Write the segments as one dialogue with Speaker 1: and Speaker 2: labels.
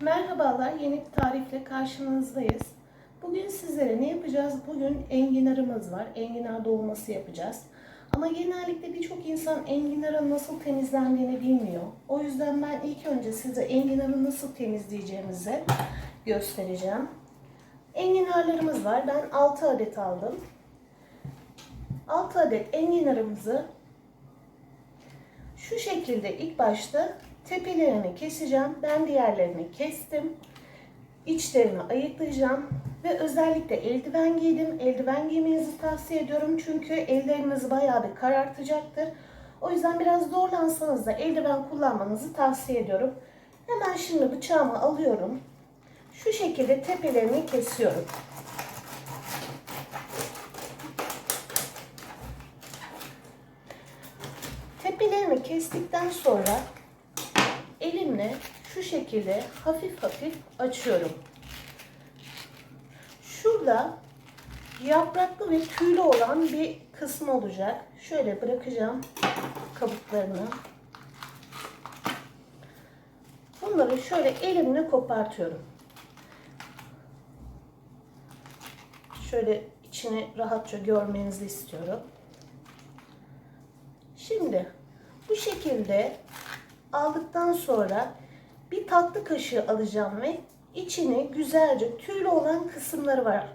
Speaker 1: Merhabalar, yeni bir tarifle karşınızdayız. Bugün sizlere ne yapacağız? Bugün enginarımız var. Enginar dolması yapacağız. Ama genellikle birçok insan enginarın nasıl temizlendiğini bilmiyor. O yüzden ben ilk önce size enginarı nasıl temizleyeceğimizi göstereceğim. Enginarlarımız var. Ben 6 adet aldım. 6 adet enginarımızı şu şekilde ilk başta tepelerini keseceğim. Ben diğerlerini kestim. İçlerini ayıklayacağım. Ve özellikle eldiven giydim. Eldiven giymenizi tavsiye ediyorum. Çünkü ellerinizi bayağı bir karartacaktır. O yüzden biraz zorlansanız da eldiven kullanmanızı tavsiye ediyorum. Hemen şimdi bıçağımı alıyorum. Şu şekilde tepelerini kesiyorum. Tepelerini kestikten sonra elimle şu şekilde hafif hafif açıyorum. Şurada yapraklı ve tüylü olan bir kısmı olacak. Şöyle bırakacağım kabuklarını. Bunları şöyle elimle kopartıyorum. Şöyle içini rahatça görmenizi istiyorum. Şimdi bu şekilde aldıktan sonra bir tatlı kaşığı alacağım ve içini güzelce tüylü olan kısımları var.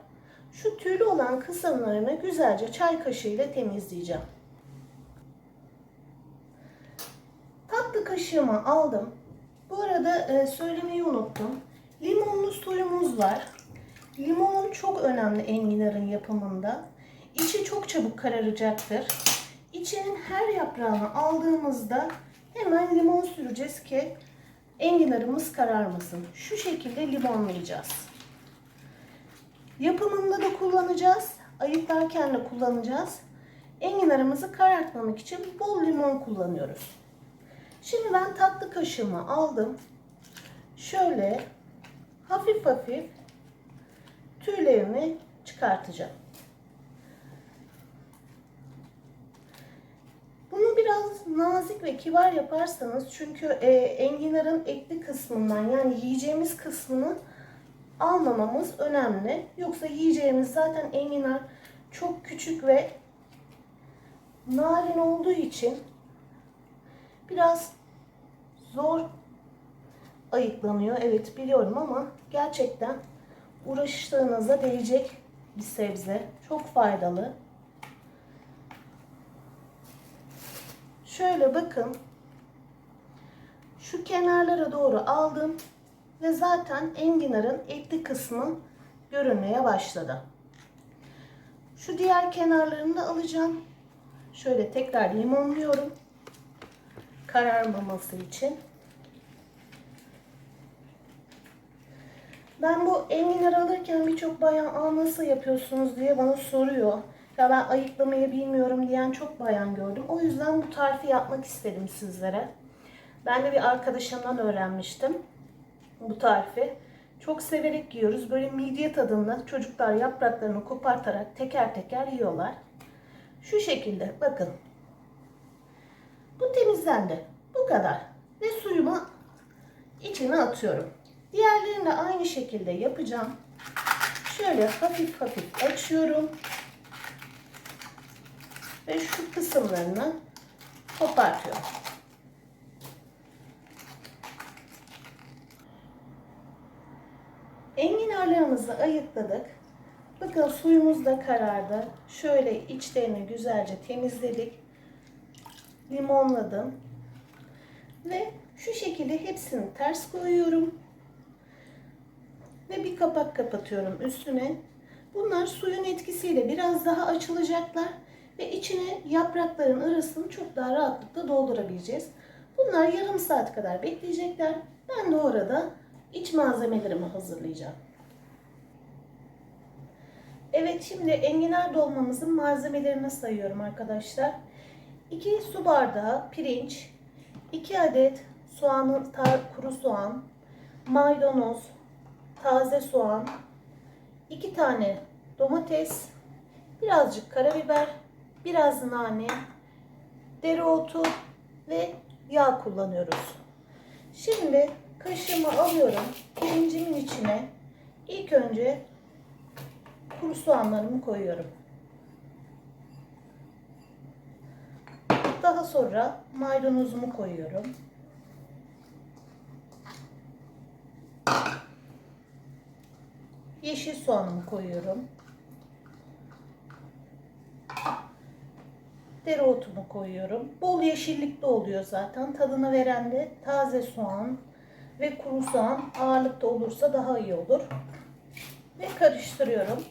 Speaker 1: Şu tüylü olan kısımlarını güzelce çay kaşığı ile temizleyeceğim. Tatlı kaşığımı aldım. Bu arada e, söylemeyi unuttum. Limonlu suyumuz var. Limon çok önemli enginarın yapımında. İçi çok çabuk kararacaktır. İçinin her yaprağını aldığımızda hemen limon süreceğiz ki enginarımız kararmasın. Şu şekilde limonlayacağız. Yapımında da kullanacağız. Ayıklarken de kullanacağız. Enginarımızı karartmamak için bol limon kullanıyoruz. Şimdi ben tatlı kaşığımı aldım. Şöyle hafif hafif tüylerini çıkartacağım. Bunu biraz nazik ve kibar yaparsanız çünkü e, enginarın etli kısmından yani yiyeceğimiz kısmını almamamız önemli. Yoksa yiyeceğimiz zaten enginar çok küçük ve narin olduğu için biraz zor ayıklanıyor. Evet biliyorum ama gerçekten uğraştığınıza değecek bir sebze. Çok faydalı. Şöyle bakın. Şu kenarlara doğru aldım. Ve zaten enginarın etli kısmı görünmeye başladı. Şu diğer kenarlarını da alacağım. Şöyle tekrar limonluyorum. Kararmaması için. Ben bu enginar alırken birçok bayan Aa, nasıl yapıyorsunuz diye bana soruyor. Ya ben ayıklamayı bilmiyorum diyen çok bayan gördüm. O yüzden bu tarifi yapmak istedim sizlere. Ben de bir arkadaşımdan öğrenmiştim bu tarifi. Çok severek yiyoruz. Böyle midye tadında çocuklar yapraklarını kopartarak teker teker yiyorlar. Şu şekilde bakın. Bu temizlendi. Bu kadar. Ve suyumu içine atıyorum. Diğerlerini de aynı şekilde yapacağım. Şöyle hafif hafif açıyorum. Ve şu kısımlarını kopartıyorum. Enginarlarımızı ayıkladık. Bakın suyumuz da karardı. Şöyle içlerini güzelce temizledik. Limonladım. Ve şu şekilde hepsini ters koyuyorum. Ve bir kapak kapatıyorum üstüne. Bunlar suyun etkisiyle biraz daha açılacaklar. Ve içine yaprakların arasını çok daha rahatlıkla doldurabileceğiz. Bunlar yarım saat kadar bekleyecekler. Ben de orada iç malzemelerimi hazırlayacağım. Evet şimdi enginar dolmamızın malzemelerini sayıyorum arkadaşlar. 2 su bardağı pirinç, 2 adet soğanı, kuru soğan, maydanoz, taze soğan, 2 tane domates, birazcık karabiber, biraz nane, dereotu ve yağ kullanıyoruz. Şimdi kaşığımı alıyorum. pirincimin içine ilk önce kuru soğanlarımı koyuyorum. Daha sonra maydanozumu koyuyorum. Yeşil soğanımı koyuyorum. Dereotumu koyuyorum. Bol yeşillikli oluyor zaten. Tadını veren de taze soğan ve kuru soğan ağırlıkta olursa daha iyi olur. Ve karıştırıyorum.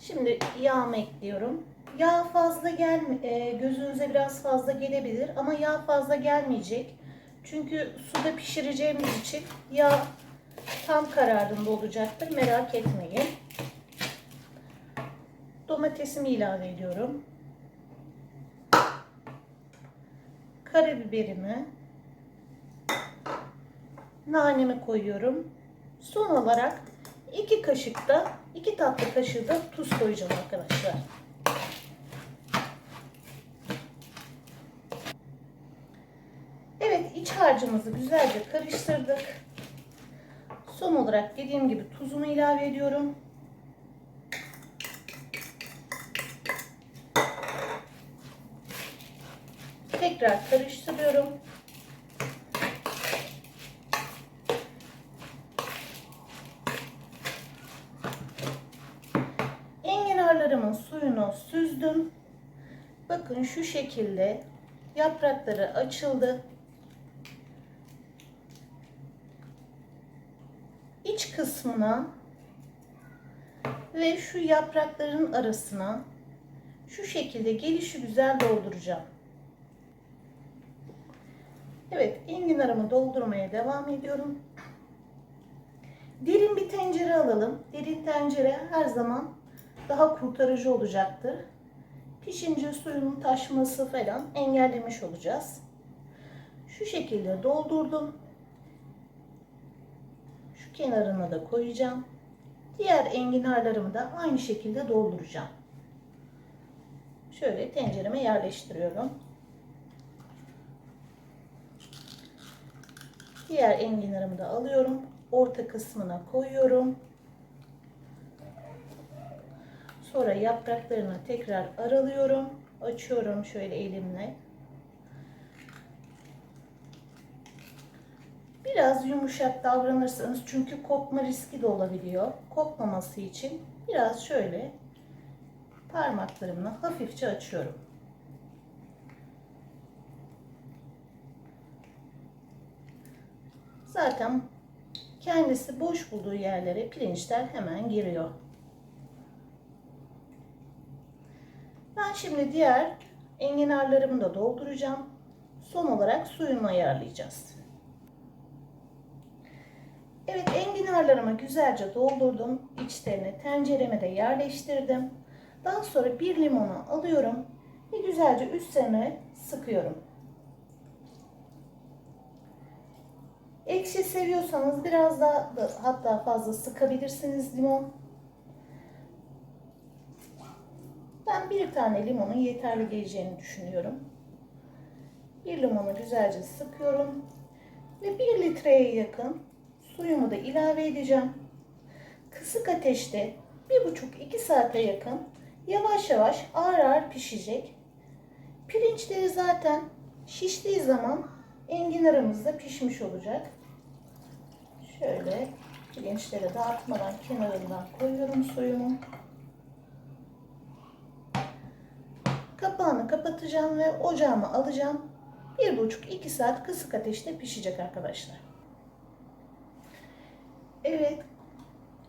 Speaker 1: Şimdi yağımı ekliyorum. Yağ fazla gel e, gözünüze biraz fazla gelebilir ama yağ fazla gelmeyecek. Çünkü suda pişireceğimiz için yağ tam kararında olacaktır. Merak etmeyin. Domatesimi ilave ediyorum. Karabiberimi, nanemi koyuyorum. Son olarak 2 kaşık da 2 tatlı kaşığı da tuz koyacağım arkadaşlar. Evet harcımızı güzelce karıştırdık. Son olarak dediğim gibi tuzumu ilave ediyorum. Tekrar karıştırıyorum. Enginarlarımın suyunu süzdüm. Bakın şu şekilde yaprakları açıldı. İç kısmına ve şu yaprakların arasına şu şekilde gelişi güzel dolduracağım. Evet, enginarımı doldurmaya devam ediyorum. Derin bir tencere alalım. Derin tencere her zaman daha kurtarıcı olacaktır. Pişince suyunun taşması falan engellemiş olacağız. Şu şekilde doldurdum. Kenarına da koyacağım. Diğer enginarlarımı da aynı şekilde dolduracağım. Şöyle tencereme yerleştiriyorum. Diğer enginarımı da alıyorum. Orta kısmına koyuyorum. Sonra yapraklarını tekrar aralıyorum. Açıyorum şöyle elimle. Biraz yumuşak davranırsanız çünkü kopma riski de olabiliyor. Kopmaması için biraz şöyle parmaklarımla hafifçe açıyorum. Zaten kendisi boş bulduğu yerlere pirinçler hemen giriyor. Ben şimdi diğer enginarlarımı da dolduracağım. Son olarak suyunu ayarlayacağız. Evet enginarlarımı güzelce doldurdum. İçlerini tencereme de yerleştirdim. Daha sonra bir limonu alıyorum ve güzelce üstlerine sıkıyorum. Ekşi seviyorsanız biraz daha da, hatta fazla sıkabilirsiniz limon. Ben bir tane limonun yeterli geleceğini düşünüyorum. Bir limonu güzelce sıkıyorum. Ve bir litreye yakın suyumu da ilave edeceğim. Kısık ateşte bir buçuk iki saate yakın yavaş yavaş ağır ağır pişecek. Pirinçleri zaten şiştiği zaman enginarımız da pişmiş olacak. Şöyle pirinçleri dağıtmadan kenarından koyuyorum suyumu. Kapağını kapatacağım ve ocağımı alacağım. Bir buçuk iki saat kısık ateşte pişecek arkadaşlar. Evet.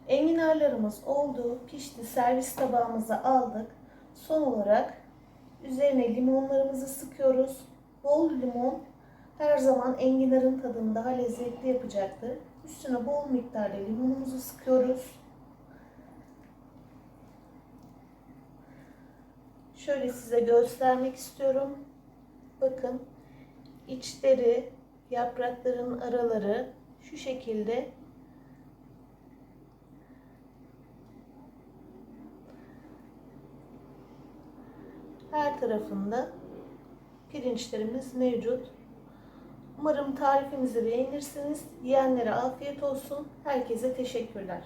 Speaker 1: Enginarlarımız oldu. Pişti. Servis tabağımıza aldık. Son olarak üzerine limonlarımızı sıkıyoruz. Bol limon her zaman enginarın tadını daha lezzetli yapacaktır. Üstüne bol miktarda limonumuzu sıkıyoruz. Şöyle size göstermek istiyorum. Bakın içleri, yaprakların araları şu şekilde her tarafında pirinçlerimiz mevcut. Umarım tarifimizi beğenirsiniz. Yiyenlere afiyet olsun. Herkese teşekkürler.